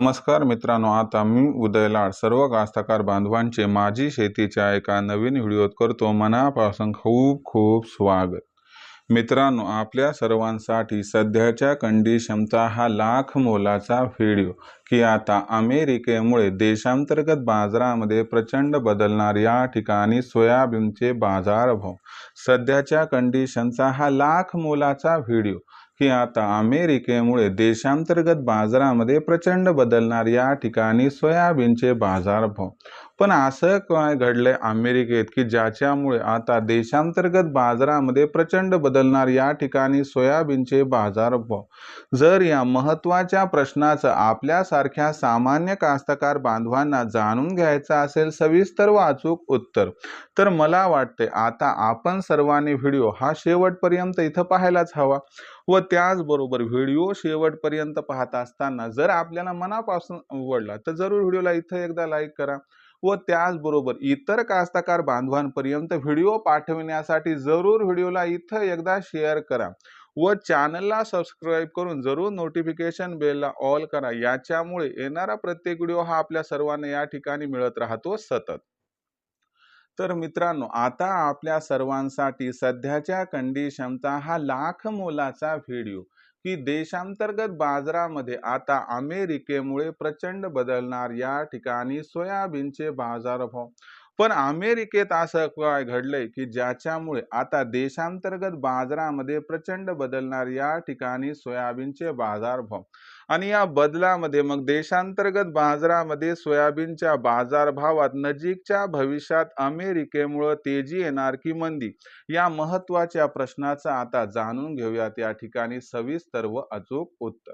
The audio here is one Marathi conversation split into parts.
नमस्कार मित्रांनो आता मी उदय लाड सर्व कास्तकार बांधवांचे माझी शेतीच्या एका नवीन व्हिडिओत करतो. मनापासून खूप खूप स्वागत. मित्रांनो आपल्या सर्वांसाठी सध्याच्या कंडिशनचा हा लाख मोलाचा व्हिडिओ की आता अमेरिकेमुळे देशांतर्गत बाजारामध्ये प्रचंड बदलणार या ठिकाणी सोयाबीनचे बाजारभाव. सध्याच्या कंडिशनचा हा लाख मोलाचा व्हिडिओ की आता अमेरिकेमुळे देशांतर्गत बाजारामध्ये प्रचंड बदलणार या ठिकाणी सोयाबीनचे बाजारभाव पण असं काय घडलंय अमेरिकेत की ज्याच्यामुळे आता देशांतर्गत बाजारामध्ये प्रचंड बदलणार या ठिकाणी सोयाबीनचे बाजारभाव जर या महत्त्वाच्या प्रश्नाचं आपल्यासारख्या सामान्य कास्तकार बांधवांना जाणून घ्यायचं असेल सविस्तर व अचूक उत्तर तर मला वाटते आता आपण सर्वांनी व्हिडिओ हा शेवटपर्यंत इथं पाहायलाच हवा. व त्याचबरोबर व्हिडिओ शेवटपर्यंत पाहत असताना जर आपल्याला मनापासून आवडला तर जरूर व्हिडिओला इथं एकदा लाईक करा व त्याचबरोबर इतर कास्तकार बांधवांपर्यंत व्हिडिओ पाठविण्यासाठी जरूर व्हिडिओला इथं एकदा शेअर करा व चॅनलला सबस्क्राईब करून जरूर नोटिफिकेशन बेलला ऑल करा. याच्यामुळे येणारा प्रत्येक व्हिडिओ हा आपल्या सर्वांना या ठिकाणी मिळत राहतो सतत. तर मित्रांनो आता आपल्या सर्वांसाठी सध्याच्या कंडिशनचा हा लाख मोलाचा व्हिडिओ की देशांतर्गत बाजारामध्ये आता अमेरिकेमुळे प्रचंड बदलणार या ठिकाणी सोयाबीनचे बाजारभाव. पण अमेरिकेत असं काय घडलंय की ज्याच्यामुळे आता देशांतर्गत बाजारामध्ये प्रचंड बदलणार या ठिकाणी सोयाबीनचे बाजारभाव? आणि या बदलामध्ये मग देशांतर्गत बाजारामध्ये सोयाबीनच्या बाजारभावात नजीकच्या भविष्यात अमेरिकेमुळं तेजी येणार की मंदी? या महत्त्वाच्या प्रश्नाचं आता जाणून घेऊयात. या ठिकाणी सविस्तर व अचूक उत्तर.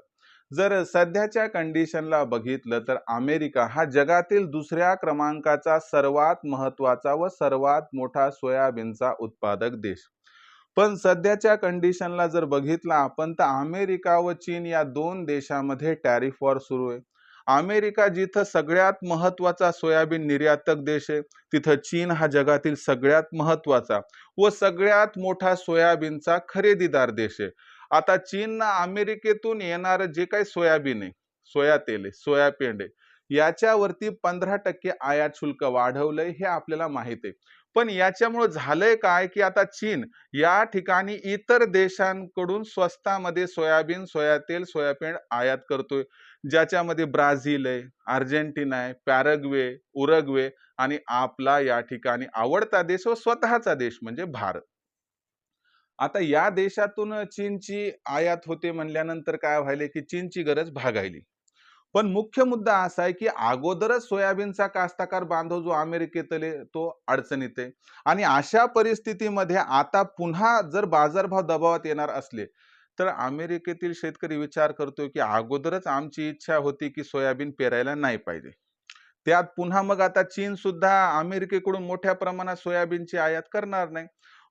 जर सध्याच्या कंडिशनला बघितलं तर अमेरिका हा जगातील दुसऱ्या क्रमांकाचा सर्वात महत्त्वाचा व सर्वात मोठा सोयाबीनचा उत्पादक देश. पण सध्याच्या कंडिशनला जर बघितलं आपण तर अमेरिका व चीन या दोन देशामध्ये टॅरिफ वॉर सुरू आहे. अमेरिका जिथं सगळ्यात महत्त्वाचा सोयाबीन निर्यातक देश आहे तिथं चीन हा जगातील सगळ्यात महत्त्वाचा व सगळ्यात मोठा सोयाबीनचा खरेदीदार देश आहे. आता चीननं अमेरिकेतून येणारं जे काही सोयाबीन आहे सोया तेल आहे सोयाबीन आहे याच्यावरती पंधरा टक्के आयात शुल्क वाढवलंय हे आपल्याला माहीत आहे. पण याच्यामुळे झालंय काय की आता चीन या ठिकाणी इतर देशांकडून स्वस्तामध्ये सोयाबीन सोया तेल सोयाबीन आयात करतोय. ज्याच्यामध्ये ब्राझील आहे अर्जेंटिना आहे पॅरग्वे उरग्वे आणि आपला या ठिकाणी आवडता देश व स्वतःचा देश म्हणजे भारत. आता या देशातून चीनची आयात होते म्हणल्यानंतर काय व्हायले की चीनची गरज भागायली. पण मुख्य मुद्दा असा आहे की अगोदरच सोयाबीनचा कास्ताकार बांधव जो अमेरिकेतले तो अडचणीत आहे. आणि अशा परिस्थितीमध्ये आता पुन्हा जर बाजारभाव दबावात येणार असले तर अमेरिकेतील शेतकरी विचार करतोय की अगोदरच आमची इच्छा होती की सोयाबीन पेरायला नाही पाहिजे. त्यात पुन्हा मग आता चीन सुद्धा अमेरिकेकडून मोठ्या प्रमाणात सोयाबीनची आयात करणार नाही.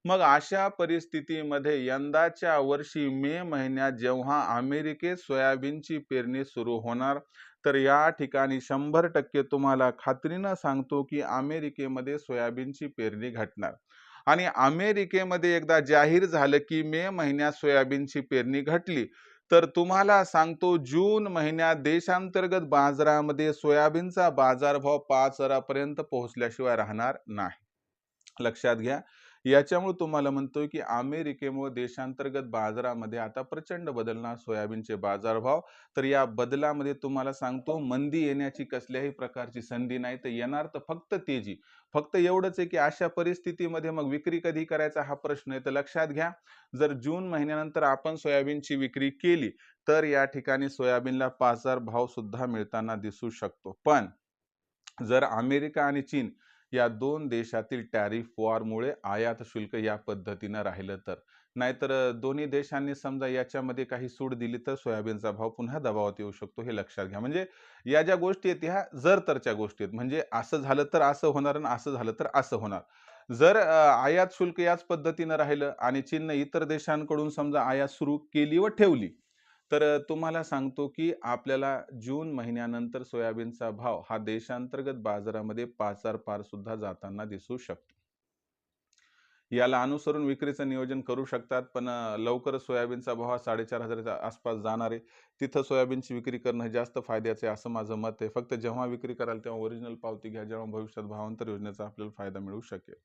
मग अशा परिस्थितीमध्ये यंदाच्या वर्षी मे महिन्यात जेव्हा अमेरिकेत सोयाबीनची पेरणी सुरू होणार तर या ठिकाणी शंभर टक्के तुम्हाला खात्रीनं सांगतो की अमेरिकेमध्ये सोयाबीनची पेरणी घटणार. आणि अमेरिकेमध्ये एकदा जाहीर झालं की मे महिन्यात सोयाबीनची पेरणी घटली तर तुम्हाला सांगतो जून महिन्यात देशांतर्गत बाजारामध्ये सोयाबीनचा बाजारभाव पाच हजारापर्यंत पोहोचल्याशिवाय राहणार नाही. लक्षात घ्या याच्यामुळे तुम्हाला म्हणतोय की अमेरिकेमुळे देशांतर्गत बाजारामध्ये आता प्रचंड बदलणार सोयाबीनचे बाजारभाव. तर या बदलामध्ये तुम्हाला सांगतो मंदी येण्याची कसल्याही प्रकारची संधी नाही. तर येणार तर फक्त तेजी. फक्त एवढंच आहे की अशा परिस्थितीमध्ये मग विक्री कधी करायचा हा प्रश्न आहे तर लक्षात घ्या. जर जून महिन्यानंतर आपण सोयाबीनची विक्री केली तर या ठिकाणी सोयाबीनला बाजार भाव सुद्धा मिळताना दिसू शकतो. पण जर अमेरिका आणि चीन या दोन देशातील टॅरिफ वॉरमुळे आयात शुल्क या पद्धतीनं राहिलं तर. नाहीतर दोन्ही देशांनी समजा याच्यामध्ये काही सूट दिली तर सोयाबीनचा भाव पुन्हा दबावात येऊ शकतो हे लक्षात घ्या. म्हणजे या ज्या गोष्टी आहेत ह्या जर तरच्या गोष्टी आहेत. म्हणजे असं झालं तर असं होणार आणि असं झालं तर असं होणार. जर आयात शुल्क याच पद्धतीनं राहिलं आणि चीननं इतर देशांकडून समजा आयात सुरू केली व ठेवली तर तुम्हाला सांगतो की आपल्याला जून महिन्यानंतर सोयाबीनचा भाव हा देशांतर्गत बाजारामध्ये पाचार पार सुद्धा जाताना दिसू शकतो. याला अनुसरून विक्रीचं नियोजन करू शकतात पण लवकर लवकरच सोयाबीनचा भाव हा साडेचार हजाराच्या आसपास जाणार आहे. तिथं सोयाबीनची विक्री करणं जास्त फायद्याचं आहे असं माझं मत आहे. फक्त जेव्हा विक्री कराल तेव्हा ओरिजिनल पावती घ्या जेव्हा भविष्यात भावांतर योजनेचा आपल्याला फायदा मिळू शकेल.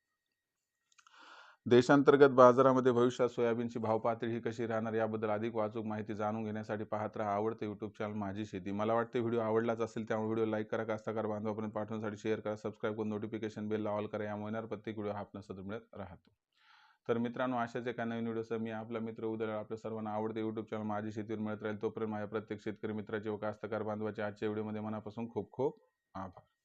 देशांतर्गत बाजारामध्ये भविष्यात सोयाबीनची भाव पातळी ही कशी राहणार याबद्दल अधिक वाचूक माहिती जाणून घेण्यासाठी पाहत राहा आवडते यूट्यूब चॅनल माझी शेती. मला वाटते व्हिडिओ आवडलाच असेल त्यामुळे व्हिडिओ लाईक करा कास्ताकार बांधवापर्यंत पाठवण्यासाठी शेअर करा सबस्क्राईब करून नोटिफिकेशन बेल ऑल करा. यामुळे येणार प्रत्येक व्हिडिओ हा आपल्या सतत मिळत राहतो. तर मित्रांनो अशाच एका नवीन व्हिडिओसह मी आपला मित्र उदळ आपल्या सर्वांना आवडते यूट्यूब चॅनल माझी शेतीवर मिळत राहील. तोपर्यंत माझ्या प्रत्येक शेतकरी मित्राचे व कास्तकार बांधवाचे आजच्या व्हिडिओमध्ये मनापासून खूप खूप आभार.